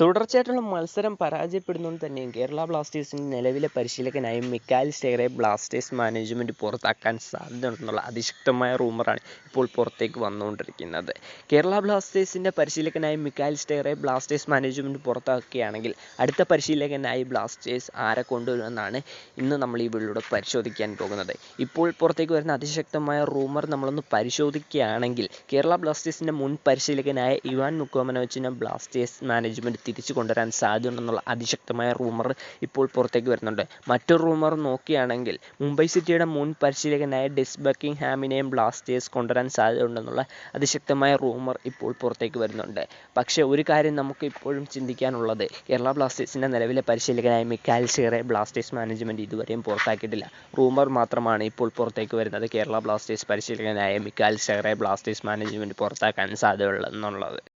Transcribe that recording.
തുടർച്ചയായിട്ടുള്ള മത്സരം പരാജയപ്പെടുന്നതുകൊണ്ട് തന്നെയും കേരള ബ്ലാസ്റ്റേഴ്സിന്റെ നിലവിലെ പരിശീലകനായ മിക്കാൽ സ്റ്റേറെ ബ്ലാസ്റ്റേഴ്സ് മാനേജ്മെന്റ് പുറത്താക്കാൻ സാധ്യതയുണ്ടെന്നുള്ള അതിശക്തമായ റൂമറാണ് ഇപ്പോൾ പുറത്തേക്ക് വന്നുകൊണ്ടിരിക്കുന്നത്. കേരള ബ്ലാസ്റ്റേഴ്സിന്റെ പരിശീലകനായ മിക്കാൽ സ്റ്റേറെ ബ്ലാസ്റ്റേഴ്സ് മാനേജ്മെന്റ് പുറത്താക്കുകയാണെങ്കിൽ അടുത്ത പരിശീലകനായി ബ്ലാസ്റ്റേഴ്സ് ആരെ കൊണ്ടുവരുമെന്നാണ് ഇന്ന് നമ്മൾ ഈ വീഡിയോയിലൂടെ പരിശോധിക്കാൻ പോകുന്നത്. ഇപ്പോൾ പുറത്തേക്ക് വരുന്ന അതിശക്തമായ റൂമർ നമ്മളൊന്ന് പരിശോധിക്കുകയാണെങ്കിൽ കേരള ബ്ലാസ്റ്റേഴ്സിന്റെ മുൻ പരിശീലകനായ ഇവാൻ മുക്കോമനോവിച്ചിനെ ബ്ലാസ്റ്റേഴ്സ് മാനേജ്മെന്റ് തിരിച്ചു കൊണ്ടുവരാൻ സാധ്യതയുണ്ടെന്നുള്ള അതിശക്തമായ റൂമർ ഇപ്പോൾ പുറത്തേക്ക് വരുന്നുണ്ട്. മറ്റൊരു റൂമർ നോക്കുകയാണെങ്കിൽ മുംബൈ സിറ്റിയുടെ മുൻ പരിശീലകനായ ഡെസ് ബക്കിംഗ്ഹാമിനെയും ബ്ലാസ്റ്റേഴ്സ് കൊണ്ടുവരാൻ സാധ്യതയുണ്ടെന്നുള്ള അതിശക്തമായ റൂമർ ഇപ്പോൾ പുറത്തേക്ക് വരുന്നുണ്ട്. പക്ഷേ ഒരു കാര്യം നമുക്ക് ഇപ്പോഴും ചിന്തിക്കാനുള്ളത്. കേരള ബ്ലാസ്റ്റേഴ്സിന്റെ നിലവിലെ പരിശീലകനായ മിക്കാൽ ഷേറെ ബ്ലാസ്റ്റേഴ്സ് മാനേജ്മെന്റ് ഇതുവരെയും പുറത്താക്കിയിട്ടില്ല. റൂമർ മാത്രമാണ് ഇപ്പോൾ പുറത്തേക്ക് വരുന്നത് കേരള ബ്ലാസ്റ്റേഴ്സ് പരിശീലകനായ മിക്കാൽ ഷെയറെ ബ്ലാസ്റ്റേഴ്സ് മാനേജ്മെന്റ് പുറത്താക്കാൻ സാധ്യതയുള്ളതെന്നുള്ളത്.